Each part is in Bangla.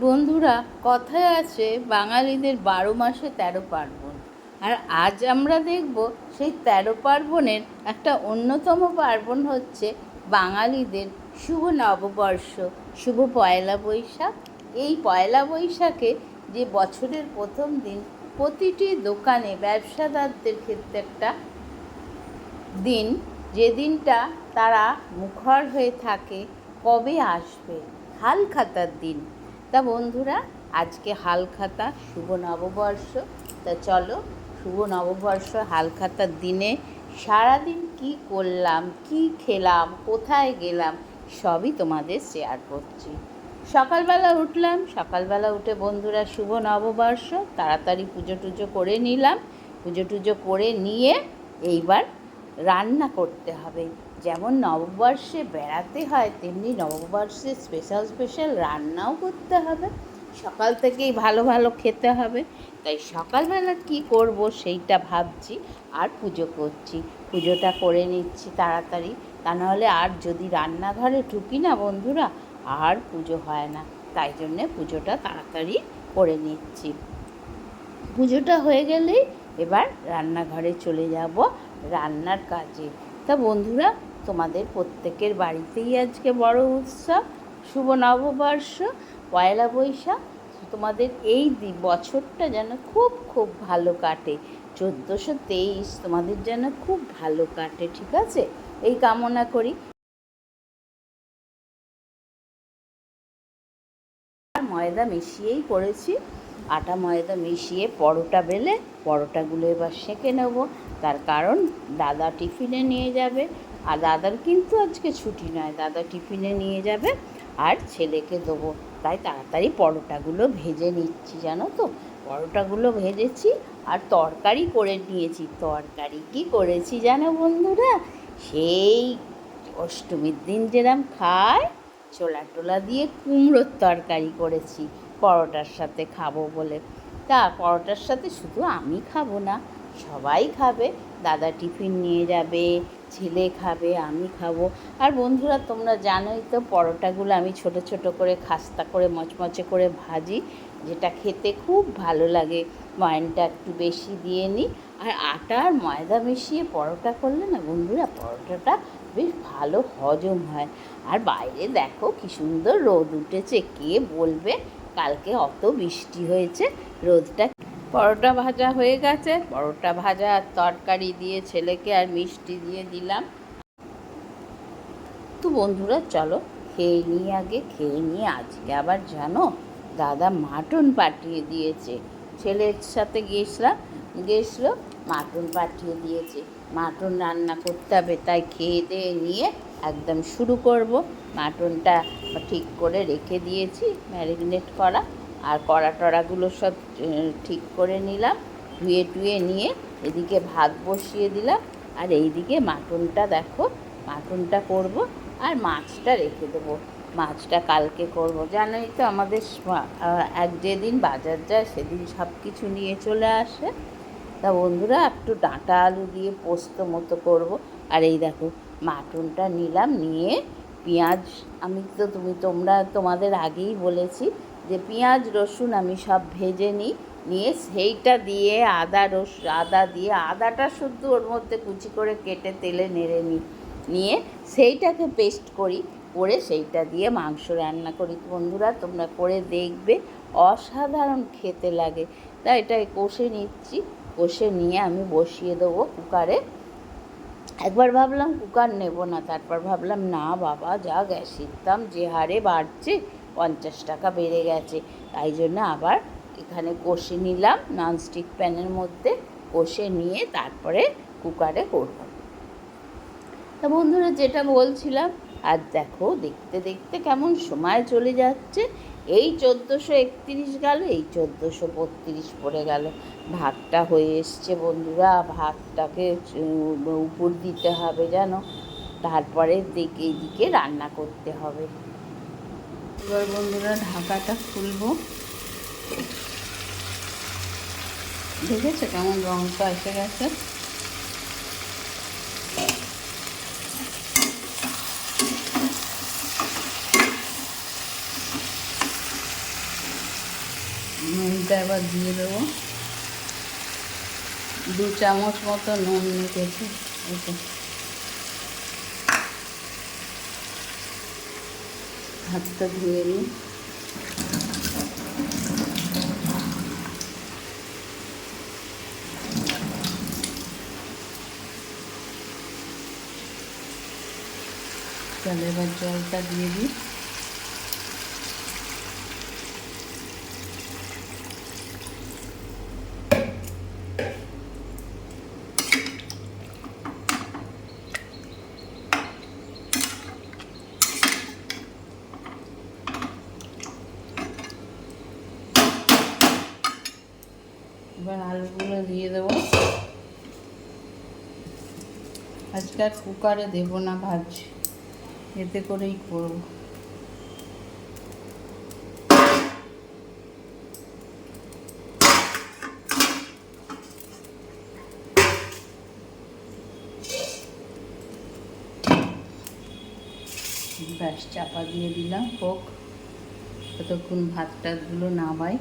বন্ধুরা, কথায় আছে বাঙালিদের বারো মাসে তেরো পার্বণ। আর আজ আমরা দেখব সেই তেরো পার্বণের একটা অন্যতম পার্বণ হচ্ছে বাঙালিদের শুভ নববর্ষ, শুভ পয়লা বৈশাখ। এই পয়লা বৈশাখে যে বছরের প্রথম দিন, প্রতিটি দোকানে ব্যবসাদারদের ক্ষেত্রে একটা দিন। যে দিনটা তারা মুখর হয়ে থাকে, কবে আসবে? হালখাতার দিন। তা বন্ধুরা, আজকে হালখাতা শুভ নববর্ষ। তা চলো, শুভ নববর্ষ হালখাতার দিনে। সারাদিন কি করলাম, কি খেলাম, কোথায় গেলাম, সবই তোমাদের শেয়ার করছি। সকালবেলা উঠলাম, সকালবেলা উঠে বন্ধুরা শুভ নববর্ষ, তাড়াতাড়ি পুজো টুজো করে নিলাম। পুজো টুজো করে নিয়ে এইবার রান্না করতে হবে। যেমন নববর্ষে বেড়াতে হয়, তেমনি নববর্ষে স্পেশাল স্পেশাল রান্নাও করতে হবে। সকাল থেকেই ভালো ভালো খেতে হবে। তাই সকালবেলা কি করব সেইটা ভাবছি আর পুজো করছি। পুজোটা করে নিচ্ছি তাড়াতাড়ি। তা নাহলে আর যদি রান্নাঘরে ঢুকি না বন্ধুরা, আর পুজো হয় না। তাই জন্যে পুজোটা তাড়াতাড়ি করে নিচ্ছি। পুজোটা হয়ে গেলেই এবার রান্নাঘরে চলে যাব রান্নার কাজে। তা বন্ধুরা তোমাদের প্রত্যেকের বাড়িতেই আজকে বড় উৎসব, শুভ নববর্ষ, পয়লা বৈশাখ। তোমাদের এই বছরটা যেন খুব খুব ভালো কাটে। চোদ্দোশো তেইশ তোমাদের যেন খুব ভালো কাটে, ঠিক আছে? এই কামনা করি। ময়দা মিশিয়েই করেছি। আটা, ময়দা মিশিয়ে পরোটা বেলে, পরোটাগুলো এবার সেঁকে নেব। তার কারণ দাদা টিফিনে নিয়ে যাবে আর দাদার কিন্তু আজকে ছুটি নয়, দাদা টিফিনে নিয়ে যাবে আর ছেলেকে দেবো। তাই তাড়াতাড়ি পরোটাগুলো ভেজে নিচ্ছি, জানো তো? পরোটাগুলো ভেজেছি আর তরকারি করে নিয়েছি। তরকারি কি করেছি জানো বন্ধুরা? সেই অষ্টমীর দিন যেরম খায় ছোলা টোলা দিয়ে কুমড়োর তরকারি করেছি, পরোটার সাথে খাব বলে। তা পরোটার সাথে শুধু আমি খাব না সবাই খাবে, দাদা টিফিন নিয়ে যাবে, ছেলে খাবে, আমি খাব। আর বন্ধুরা, তোমরা জানোই তো, পরোটাগুলো আমি ছোট ছোট করে খাস্তা করে, মচমচে করে ভাজি, যেটা খেতে খুব ভালো লাগে। ময়নটা একটু বেশি দিয়ে নিই। আর আটা আর ময়দা মিশিয়ে পরোটা করলে না বন্ধুরা, পরোটাটা বেশ ভালো হজম হয়। আর বাইরে দেখো কি সুন্দর রোদ উঠেছে, কে বলবে? কালকে অত বৃষ্টি হয়েছে, রোদটা পরোটা ভাজা হয়ে গেছে। পরোটা ভাজা আর তরকারি দিয়ে ছেলেকে আর মিষ্টি দিয়ে দিলাম। তো বন্ধুরা, চলো খেয়ে নিয়ে আগে, খেয়ে নিয়ে আজকে আবার জানো, দাদা মাটন পাঠিয়ে দিয়েছে। ছেলের সাথে গেছিলাম গেছিল মাটন পাঠিয়ে দিয়েছে। মাটন রান্না করতে হবে, তাই খেয়ে দিয়ে নিয়ে একদম শুরু করব। মাটনটা ঠিক করে রেখে দিয়েছি, ম্যারিনেট করা। আর কড়া টড়াগুলো সব ঠিক করে নিলাম, ধুয়ে টুয়ে নিয়ে এদিকে ভাত বসিয়ে দিলাম। আর এইদিকে মাটনটা দেখো, মাটনটা করব আর মাছটা রেখে দেবো। মাছটা কালকে করব। জানোই তো আমাদের এক যেদিন বাজার যায় সেদিন সব কিছু নিয়ে চলে আসে। তা বন্ধুরা, একটু ডাঁটা আলু দিয়ে পোস্ত মতো করব। আর এই দেখো, মাটনটা নিলাম, নিয়ে পেঁয়াজ, আমি তো, তুমি, তোমরা তোমাদের আগেই বলেছি যে পেঁয়াজ, রসুন আমি সব ভেজে নিই, নিয়ে সেইটা দিয়ে আদা রস, আদা দিয়ে, আদাটা শুদ্ধ ওর মধ্যে কুচি করে কেটে তেলে নেড়ে নিই। নিয়ে সেইটাকে পেস্ট করি, করে সেইটা দিয়ে মাংস রান্না করি। বন্ধুরা, তোমরা করে দেখবে, অসাধারণ খেতে লাগে। তা এটা কষে নিচ্ছি, কষে নিয়ে আমি বসিয়ে দেবো কুকারে। একবার ভাবলাম কুকার নেব না, তারপর ভাবলাম, না বাবা, যা গ্যাসের দাম, যে হারে বাড়ছে পঞ্চাশ টাকা বেড়ে গেছে। তাই জন্য আবার এখানে কষে নিলাম ননস্টিক প্যানের মধ্যে কষে নিয়ে তারপরে কুকারে করব। তা বন্ধুরা যেটা বলছিলাম, আর দেখো দেখতে দেখতে কেমন সময় চলে যাচ্ছে। এই চোদ্দোশো একত্রিশ গেল, এই চোদ্দোশো বত্রিশ পড়ে গেল। ভাতটা হয়ে এসছে বন্ধুরা, ভাতটাকে উপর দিতে হবে জানো। তারপরে দিকে এদিকে রান্না করতে হবে। এবার বন্ধুরা ঢাকাটা খুলবো। দেখেছ কেমন রংটা এসে গেছে? নুনটা এবার দিয়ে দেবো। দু চামচ মতো নুন মেখেছি এতে হাতটা ধুয়ে নিই। তাহলে এবার জলটা দিয়ে দিই এবার আলুগুলো দিয়ে দেবো আজকে আর কুকারে দেবো না ভাবছি এতে করেই করব। ব্যাস, চাপা দিয়ে দিলাম, হোক। ততক্ষণ ভাত টাতগুলো নামাই।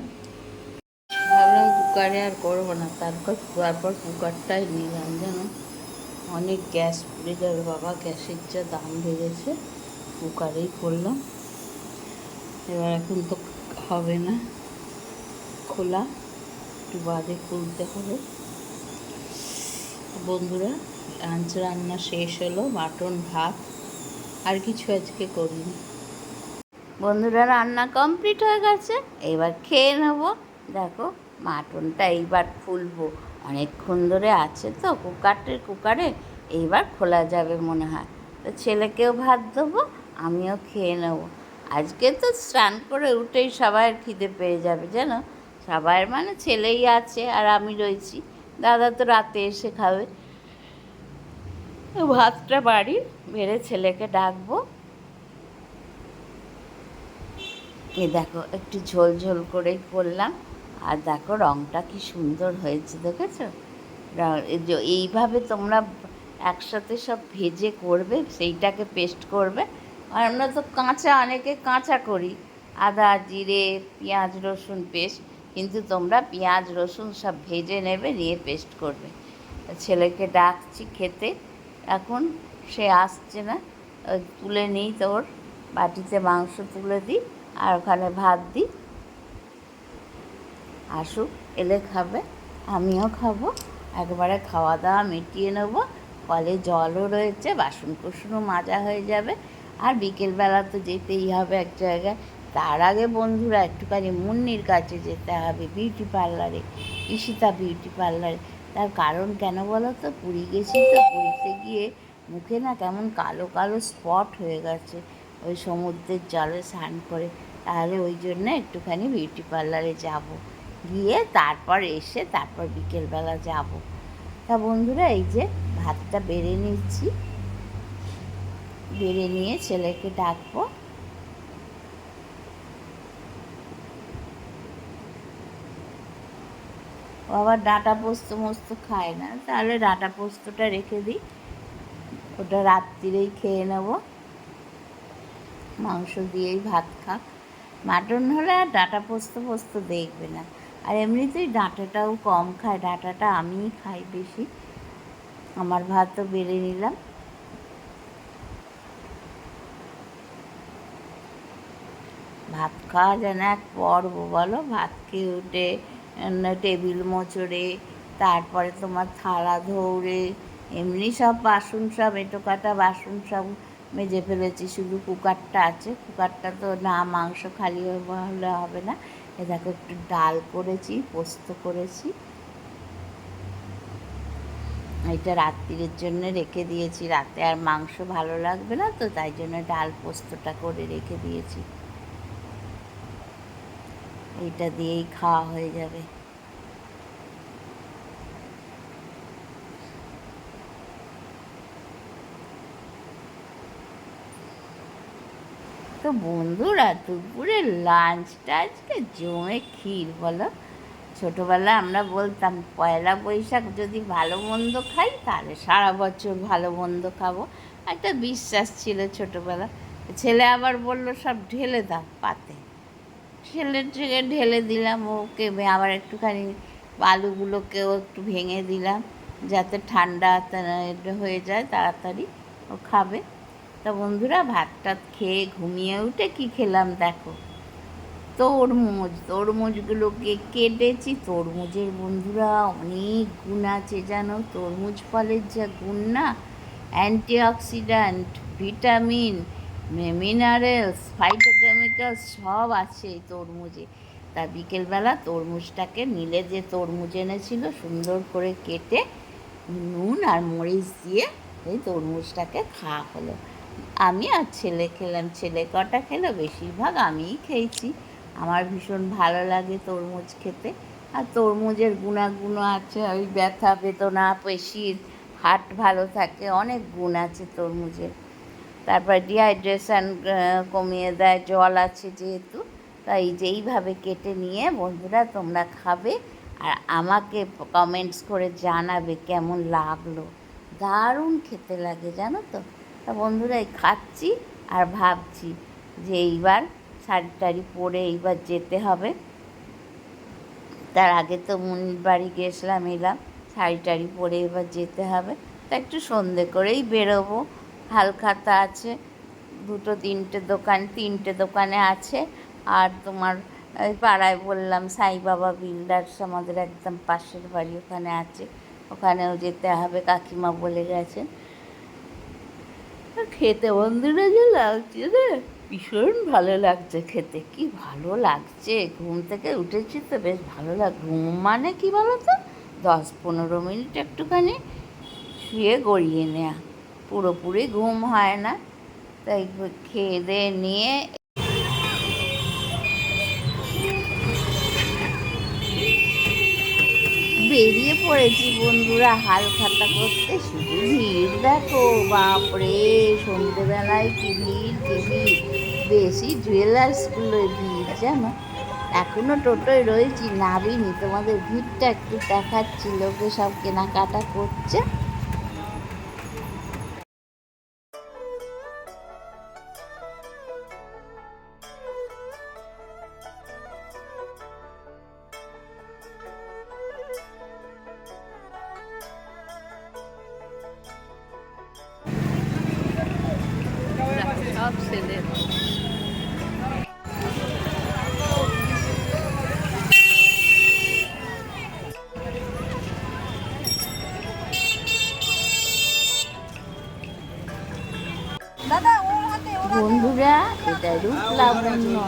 ভাবলাম কুকারে আর করব না, তারপর তারপর কুকারটাই নিলাম, জানো? অনেক গ্যাস যাবে, বাবা। গ্যাসের যা দাম বেড়েছে, কুকারেই করলাম। এবার এখন তো হবে না। খোলা, একটু বাদে খুলতে হবে। বন্ধুরা লাঞ্চ রান্না শেষ হলো মাটন ভাত, আর কিছু আজকে করিনি। বন্ধুরা, রান্না কমপ্লিট হয়ে গেছে। এবার খেয়ে নেব। দেখো মাটনটা এইবার খুলবো অনেকক্ষণ ধরে আছে তো কুকারটের কুকারে এইবার খোলা যাবে মনে হয়। তো ছেলেকেও ভাত দেবো, আমিও খেয়ে নেব। আজকে তো স্নান করে উঠেই সবাইয়ের খিদে পেয়ে যাবে, জানো? সবাইয়ের মানে ছেলেই আছে আর আমি রয়েছি। দাদা তো রাতে এসে খাবে। ভাতটা বাড়ি বেড়ে ছেলেকে ডাকবো। এ দেখো, একটু ঝোল ঝোল করেই করলাম। আর দেখো রঙটা কি সুন্দর হয়েছে, দেখেছ? এইভাবে তোমরা একসাথে সব ভেজে করবে, সেইটাকে পেস্ট করবে। আর আমরা তো কাঁচা, অনেকে কাঁচা করি। আদা, জিরে, পেঁয়াজ, রসুন পেস্ট, কিন্তু তোমরা পেঁয়াজ, রসুন সব ভেজে নেবে, নিয়ে পেস্ট করবে। ছেলেকে ডাকছি খেতে, এখন সে আসছে না। তুলে নিই তোর, বাটিতে মাংস তুলে দিই, আর ওখানে ভাত দিই। আসুক, এলে খাবে, আমিও খাব। একবারে খাওয়া দাওয়া মিটিয়ে নেব। কলে জলও রয়েছে বাসন কুসনও মাজা হয়ে যাবে। আর বিকেলবেলা তো যেতেই হবে এক জায়গায়। তার আগে বন্ধুরা, একটুখানি মুন্নির কাছে যেতে হবে, বিউটি পার্লারে, ঈশিতা বিউটি পার্লারে। তার কারণ কেন বলো তো? পুরী গেছি তো, পুরীতে গিয়ে মুখে না কেমন কালো কালো স্পট হয়ে গেছে। ওই সমুদ্রের জলে স্নান করে, তাহলে ওই জন্য একটুখানি বিউটি পার্লারে যাব। গিয়ে তারপর এসে তারপর বিকেলবেলা যাব। তা বন্ধুরা, এই যে ভাতটা বেড়ে নিচ্ছি। বেড়ে নিয়ে ছেলেকে ডাকবো। আবার ডাঁটা পোস্ত মোস্ত খায় না। তাহলে ডাঁটা পোস্তটা রেখে দিই। ওটা রাত্রিরেই খেয়ে নেব। মাংস দিয়েই ভাত খাক। মাটন হলে আর ডাঁটা পোস্ত পোস্ত দেখবে না। আর এমনিতেই ডাঁটাটাও কম খায়, ডাঁটাটা আমিই খাই বেশি। আমার ভাতও বেড়ে নিলাম। ভাত খাওয়া যেন এক পর্ব বলো। ভাত খেয়ে উঠে টেবিল মোচড়ে, তারপরে তোমার থালা ধৌড়ে, এমনি সব বাসন সব, এঁটো কাটা বাসন সব মেজে ফেলেছি। শুধু কুকারটা আছে, কুকারটা তো না, মাংস খালি হলে হবে না। এ দেখো, একটু ডাল করেছি, পোস্ত করেছি। এটা রাত্রির জন্য রেখে দিয়েছি। রাতে আর মাংস ভালো লাগবে না তো, তাই জন্য ডাল পোস্তটা করে রেখে দিয়েছি। এটা দিয়েই খাওয়া হয়ে যাবে। তো বন্ধুরা, দুপুরে লাঞ্চটা আজকে জমে ক্ষীর বলো? ছোটোবেলা আমরা বলতাম, পয়লা বৈশাখ যদি ভালো মন্দ খাই, তাহলে সারা বছর ভালো মন্দ খাব। একটা বিশ্বাস ছিল ছোটোবেলা। ছেলে আবার বলল, সব ঢেলে দাও পাতে। ছেলের থেকে ঢেলে দিলাম ওকে আবার একটুখানি আলুগুলোকেও একটু ভেঙে দিলাম, যাতে ঠান্ডা হয়ে যায়, তাড়াতাড়ি ও খাবে। তা বন্ধুরা ভাত টাত খেয়ে ঘুমিয়ে উঠে কি খেলাম দেখো। তরমুজ, তরমুজগুলোকে কেটেছি। তরমুজের বন্ধুরা, অনেক গুণ আছে জানো। তরমুজ ফলের যা গুণ না, অ্যান্টিঅক্সিডেন্ট, ভিটামিন, মিনারেলস, ফাইটোকেমিক্যালস সব আছে এই তরমুজে। তা বিকেলবেলা তরমুজটাকে নিলে যে তরমুজ এনেছিল, সুন্দর করে কেটে নুন আর মরিচ দিয়ে এই তরমুজটাকে খাওয়া হলো। আমি আর ছেলে খেলাম, ছেলে কটা খেলো, বেশিরভাগ আমিই খেয়েছি। আমার ভীষণ ভালো লাগে তরমুজ খেতে। আর তরমুজের গুণাগুণ আছে, ওই ব্যথা, বেদনা, পেশির হার্ট ভালো থাকে, অনেক গুণ আছে তরমুজের। তারপর ডিহাইড্রেশন কমিয়ে দেয়, জল আছে যেহেতু, তাই যেইভাবে কেটে নিয়ে বন্ধুরা তোমরা খাবে আর আমাকে কমেন্টস করে জানাবে কেমন লাগল। দারুণ খেতে লাগে, জানো তো? তা বন্ধুরা খাচ্ছি আর ভাবছি যে এইবার শাড়ি টাড়ি পরে এইবার যেতে হবে। তার আগে তো মুনির বাড়ি গেছিলাম, এলাম, শাড়ি টাড়ি পরে এবার যেতে হবে। তা একটু সন্ধে করেই বেরোবো। হালখাতা আছে, দুটো তিনটে দোকান, তিনটে দোকানে আছে। আর তোমার পাড়ায় বললাম, সাই বাবা বিল্ডার্স আমাদের একদম পাশের বাড়ি, ওখানে আছে। ওখানেও যেতে হবে, কাকিমা বলে গেছেন খেতে বন্ধুরা যে লাগছে রে। ভীষণ ভালো লাগছে খেতে। কি ভালো লাগছে। ঘুম থেকে উঠেছি তো বেশ ভালো লাগ, ঘুম মানে কি বলো তো দশ পনেরো মিনিট একটুখানি শুয়ে গড়িয়ে নেওয়া পুরোপুরি ঘুম হয় না। তাই খেয়ে দিয়ে নিয়ে বেরিয়ে পড়েছি বন্ধুরা হাল খাতা করতে শুধু ভিড় দেখো, বাপরে, সন্ধ্যেবেলায় কি ভিড় কি ভিড়? বেশি জুয়েলার্সগুলোয় ভিড় জানো এখনও টোটোয় রয়েছি, নাবিনি, তোমাদের ভিড়টা একটু দেখাচ্ছি, লোকে সব কেনাকাটা করছে।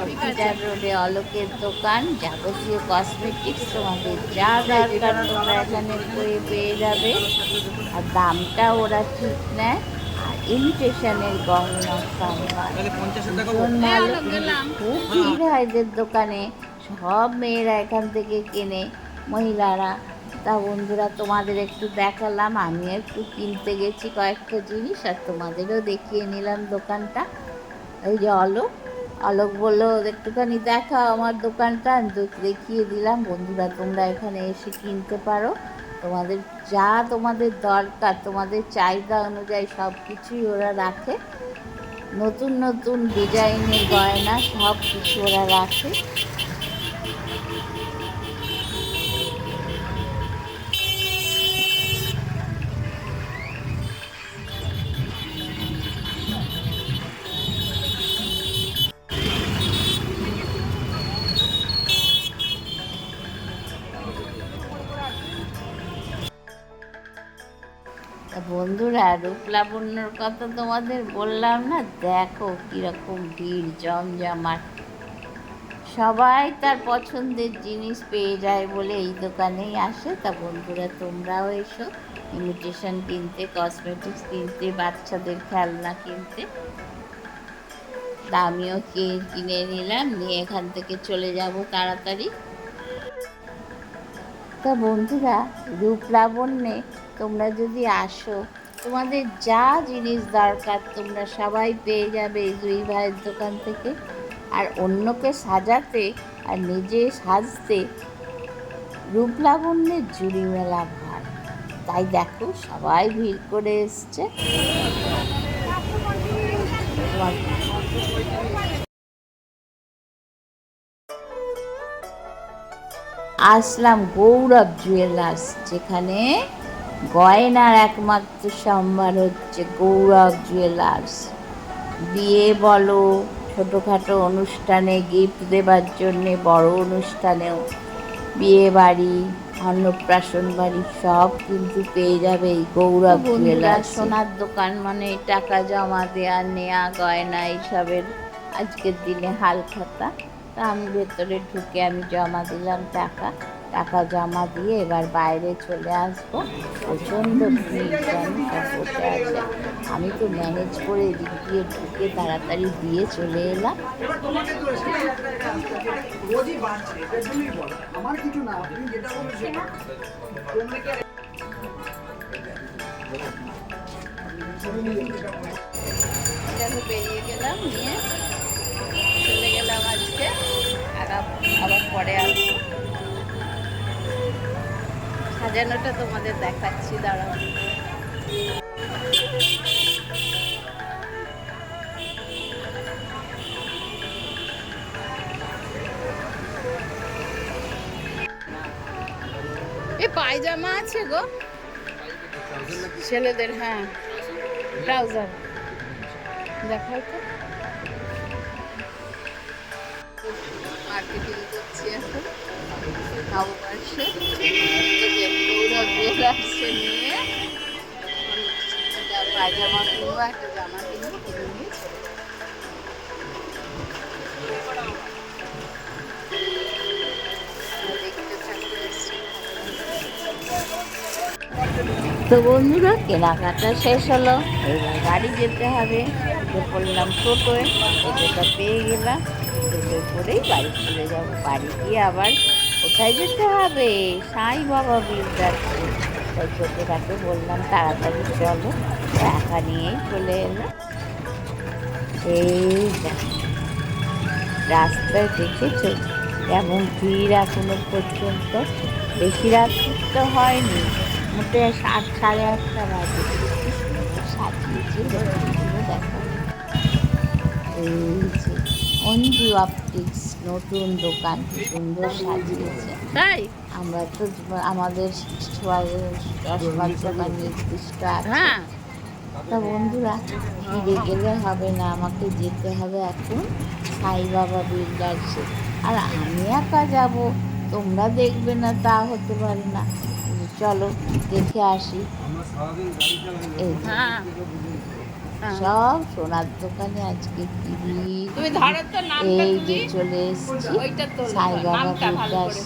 পিটার রোডে অলোকের দোকান যাবতীয় কসমেটিক্স তোমাদের যা দরকার তোমরা এখানে পেয়ে পেয়ে যাবে। আর দামটা ওরা ঠিক নেয়। আর ইমিটেশনের গহনা ভালো। খুব ভিড় হয় এদের দোকানে। সব মেয়েরা এখান থেকে কেনে। মহিলারা। তা বন্ধুরা তোমাদের একটু দেখালাম। আমি একটু কিনতে গেছি কয়েকটা জিনিস আর তোমাদেরও দেখিয়ে নিলাম দোকানটা। এই যে অলোক অলোক বলল, একটুখানি দেখা আমার দোকানটা দেখিয়ে দিলাম। বন্ধুরা, তোমরা এখানে এসে কিনতে পারো। তোমাদের যা তোমাদের দরকার, তোমাদের চাহিদা অনুযায়ী সব কিছুই ওরা রাখে। নতুন নতুন ডিজাইনের গয়না সব কিছু ওরা রাখে। বন্ধুরা রূপলাবণ্যর কথা তোমাদের বললাম না? দেখো কীরকম ভিড়, জমজমাট। সবাই তার পছন্দের জিনিস পেয়ে যায় বলে এই দোকানেই আসে। তা বন্ধুরা, তোমরাও এসো। ইমিটেশন কিনতে কসমেটিক্স কিনতে, বাচ্চাদের খেলনা কিনতে। তা আমিও কিনে নিলাম, নিয়ে এখান থেকে চলে যাব তাড়াতাড়ি। তা বন্ধুরা রূপলাবণ্যে তোমরা যদি আসো তোমাদের যা জিনিস দরকার, তোমরা সবাই পেয়ে যাবে এই দুই ভাইয়ের দোকান থেকে। আর অন্যকে সাজাতে আর নিজে সাজতে রূপলাবণ্যের জুড়ি মেলা ভার। তাই দেখো, সবাই ভিড় করে এসছে। আসলাম গৌরব জুয়েলার্স, যেখানে গয়নার একমাত্র সম্ভার হচ্ছে গৌরব জুয়েলার্স বিয়ে বলো ছোটোখাটো অনুষ্ঠানে গিফট দেবার জন্যে বড় অনুষ্ঠানেও। বিয়ে বাড়ি অন্নপ্রাশন বাড়ি সব কিন্তু পেয়ে যাবে এই গৌরব জুয়েলার্স সোনার দোকান মানে টাকা জমা দেওয়া নেয়া গয়না এইসবের আজকের দিনে হাল খাতা। তা আমি ভেতরে ঢুকে আমি জমা দিলাম টাকা। টাকা জমা দিয়ে এবার বাইরে চলে আসব। প্রচণ্ড ভিড় বসে আছে। আমি তো ম্যানেজ করে এদিক দিয়ে ঢুকে তাড়াতাড়ি দিয়ে চলে এলাম। আমার বেরিয়ে গেলাম, নিয়ে চলে গেলাম আজকে। আর আবার পরে আসব। সাজানোটা তোমাদের দেখাচ্ছি দাঁড়াও। পায়জামা আছে গো। ছেলেদের হ্যাঁ। ট্রাউজার দেখাও তো। নববর্ষে যে নিয়ে একটা পায়জামা কিনবো একটা জামা কিনবো। তো বন্ধুরা, কেনাকাটা শেষ হলো। এবার বাড়ি যেতে হবে। উঠে পড়লাম টোটোয়। টোটোটা পেয়ে গেলাম। টোটোয় করেই বাড়ি চলে যাব। বাড়ি গিয়ে আবার কোথায় যেতে হবে? সাই বাবা বিলদারকে তাই ছোটোটাকে বললাম, তাড়াতাড়ি চলো। একা নিয়েই চলে এলো। এই রাস্তায় দেখেছ? কেমন ভিড় এখনও পর্যন্ত? বেশি রাত্রি তো হয়নি। মোটে সাত, সাড়ে আটটা বাজে। সাজিয়েছে দেখো। এই যে। অঞ্জু অপটিক্স নতুন দোকান সুন্দর সাজিয়েছে। তাই? আমরা তো আমাদের দোকান নির্দিষ্ট আছে। হ্যাঁ। তা বন্ধুরা ফিরে গেলে হবে না আমাকে যেতে হবে এখন সাই বাবা বিল্ডার্সে আর আমি একা যাব তোমরা দেখবে না তা হতে পারে না। চলো দেখে আসি। এই। সব সোনার দোকানে আজকে কি ভিড়। তুমি ধরো তো নামটা এই যে চলে এসছি সাই বাবা করে।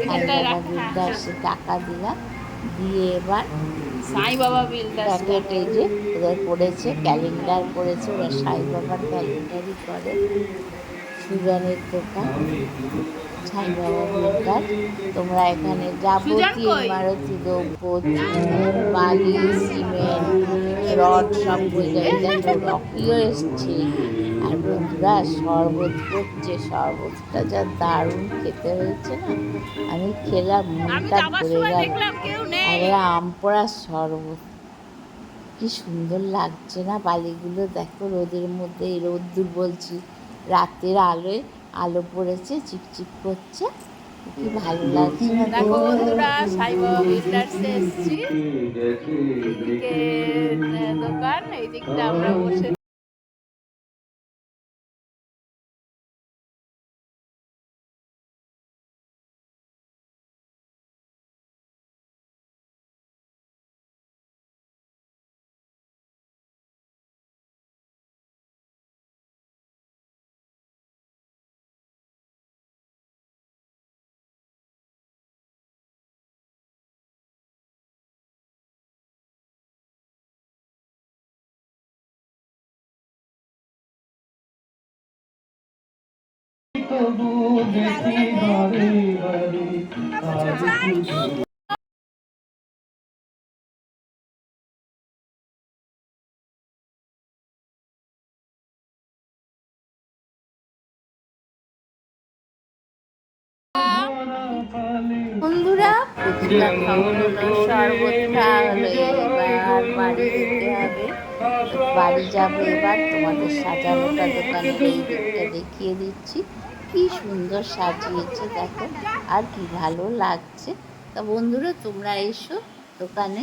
সাই বাবা হ্যাঁ, টাকা দিলাম দিয়ে এবার সাই বাবা প্যাকেট যে ওদের করেছে ক্যালেন্ডার করেছে ওরা সাই বাবার ক্যালেন্ডারই করে সুজনের দোকান বাবা তোমরা এখানে যাবতীয়? ইমারতি দ্রব্য বালি সিমেন্ট রড সব দেখো রকিও এসছে। আর বন্ধুরা শরবত করছে শরবতটা যা দারুণ খেতে হয়েছে না? আমি খেলাম ধরে সময় গেল। আরে আম শরবত। কি সুন্দর লাগছে না? বালিগুলো দেখো রোদের মধ্যে এই রোদ্দুর বলছি রাতের আলোয় আলো পড়েছে চিকচিক করছে। কি ভালো লাগছে। দেখো? বন্ধুরা সাইবাবা বিলদার্সে এসছি। দোকান এই দিকটা আমরা বসে বন্ধুরা ফুচকা খাওয়া হলো শরবত খাওয়া হলো এবার বাড়ি যেতে হবে বাড়ি যাব এবার, তোমাদের সাজানোটা দোকানটা এই দিকটা দেখিয়ে দিচ্ছি। কি সুন্দর সাজিয়েছে, দেখো, আর কি ভালো লাগছে। তা বন্ধুরা, তোমরা এসো দোকানে,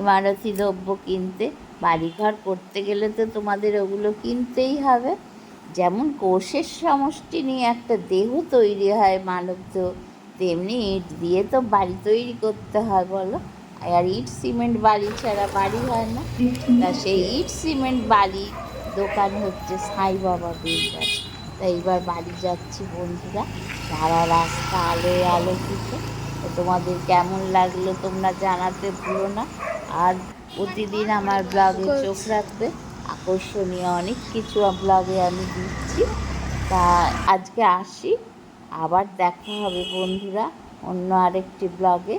ইমারতি দ্রব্য কিনতে। বাড়িঘর করতে গেলে তো তোমাদের ওগুলো কিনতেই হবে। যেমন কোষের সমষ্টি নিয়ে একটা দেহ তৈরি হয় মানব দেহ তেমনি ইট দিয়ে তো বাড়ি তৈরি করতে হয়, বলো। আর ইট সিমেন্ট বালি ছাড়া বাড়ি হয় না। তা সেই ইট সিমেন্ট বালি দোকান হচ্ছে সাই বাবা বিল্ডার্স তা এইবার বাড়ি যাচ্ছি বন্ধুরা, সারা রাস্তা আলোয় আলোকিত। তো তোমাদের কেমন লাগল তোমরা জানাতে ভুলো না। আর প্রতিদিন আমার ব্লগে চোখ রাখবে। আকর্ষণীয় অনেক কিছু ব্লগে আমি দিচ্ছি। তা আজকে আসি, আবার দেখা হবে বন্ধুরা অন্য আরেকটি ব্লগে।